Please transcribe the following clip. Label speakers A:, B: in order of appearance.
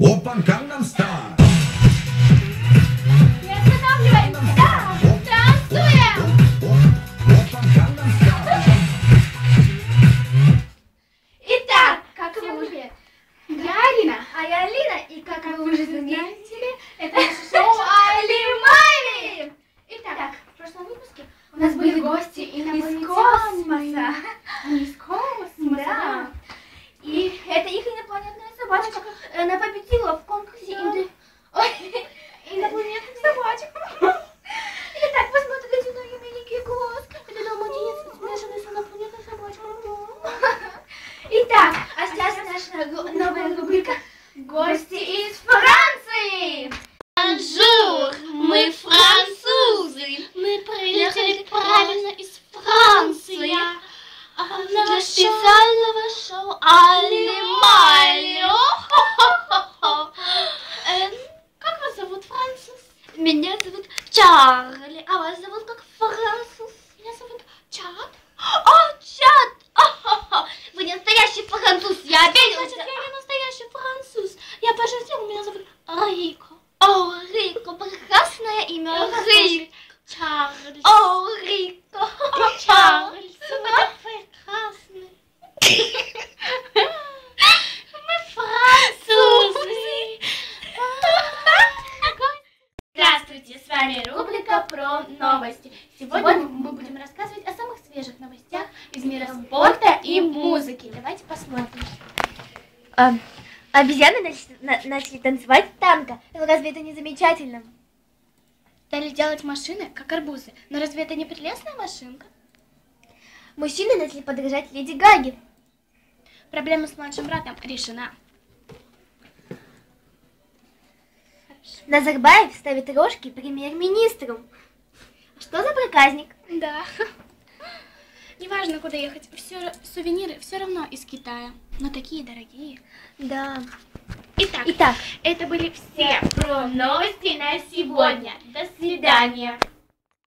A: Опан Gangnam Style.
B: Итак, как вы
C: уже... Я
B: А я Алина. И как вы уже заметили, это шоу Али Мами.
C: Итак, в прошлом выпуске у нас были гости из космоса. Из
B: И это их инопланетная собачка. Э, напоминаю,
C: «Гости из
B: Франции».
C: Бонжур, мы французы. Мы прилетели правильно из Франции. А для специального
B: шоу Алималю.
C: Как вас зовут, француз?
B: Меня зовут Чарли. А вас зовут как француз?
C: Меня зовут Чат.
B: О, Чат! Вы настоящий француз, я обиделся. Значит, я не
C: настоящий француз. Я пошутил, меня зовут Рико.
B: О, Рико, прекрасное имя. Рик.
C: Чарльз.
B: О, Рико. Чарльз.
C: Вы прекрасны. Мы французы. Здравствуйте, с вами рубрика про новости. Сегодня мы будем рассказывать о самых свежих новостях из мира спорта и музыки. Давайте посмотрим.
B: Обезьяны начали, на- начали танцевать танго. Разве это не замечательно?
C: Стали делать машины, как арбузы. Но разве это не прелестная машинка?
B: Мужчины начали подражать Леди Гаге.
C: Проблема с младшим братом решена.
B: Назарбаев ставит рожки премьер-министру. Что за проказник?
C: Да. Неважно, куда ехать, все сувениры все равно из Китая. Но такие дорогие.
B: Да.
C: Итак, Итак, это были все про новости на сегодня. До свидания.